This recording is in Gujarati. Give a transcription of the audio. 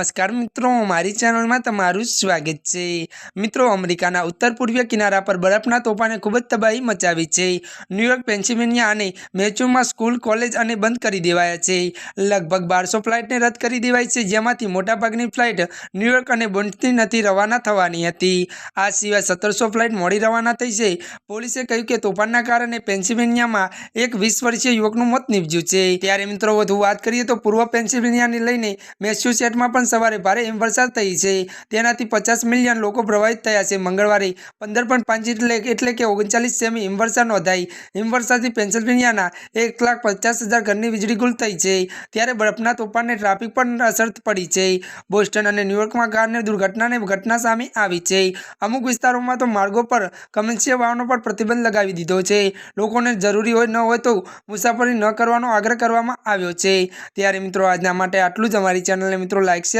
નમસ્કાર મિત્રો, મારી ચેનલમાં તમારું સ્વાગત છે. મિત્રો, અમેરિકાના ઉત્તર પૂર્વીય કિનારા પર બરફના તોફાને ખૂબ જ તબાહી મચાવી છે. ન્યૂયોર્ક પેન્સિલ્વેનિયા અને મેચુમાં સ્કૂલ, કોલેજ અને બંધ કરી દેવાયા છે. લગભગ બારસો ફ્લાઇટને રદ કરી દેવાઈ છે, જેમાંથી મોટાભાગની ફ્લાઇટ ન્યૂયોર્ક અને બોન્ડથી નથી, રવાના થવાની હતી. આ સિવાય સત્તરસો ફ્લાઇટ મોડી રવાના થઈ છે. પોલીસે કહ્યું કે તોફાનના કારણે પેન્સિલ્વેનિયામાં એક વીસ વર્ષીય યુવકનું મોત નીપજ્યું છે. ત્યારે મિત્રો, વધુ વાત કરીએ તો પૂર્વ પેન્સિલ્વેનિયાને લઈને મેસ્યુસેટમાં પણ સવારે ભારે હિમવર્ષા થઈ છે. તેનાથી પચાસ મિલિયન લોકો પ્રભાવિત થયા છે. મંગળવારે પંદર પોઈન્ટ પાંચ એટલે કે ઓગણચાલીસ સેમી હિમવર્ષા નોંધાઈ. હિમવર્ષાથી પેન્સિલ્વેનિયાના એક લાખ પચાસ હજાર ઘરની વીજળી ગુલ થઈ છે. ત્યારે બરફના તોફાનને ટ્રાફિક પર અસર પડી છે. બોસ્ટન અને ન્યુયોર્કમાં કારને દુર્ઘટનાને ઘટના સામે આવી છે. અમુક વિસ્તારોમાં તો માર્ગો પર કમર્શિયલ વાહનો પર પ્રતિબંધ લગાવી દીધો છે. લોકોને જરૂરી હોય ન હોય તો મુસાફરી ન કરવાનો આગ્રહ કરવામાં આવ્યો છે. ત્યારે મિત્રો, આજના માટે આટલું જ. અમારી ચેનલને મિત્રો લાઇક શેર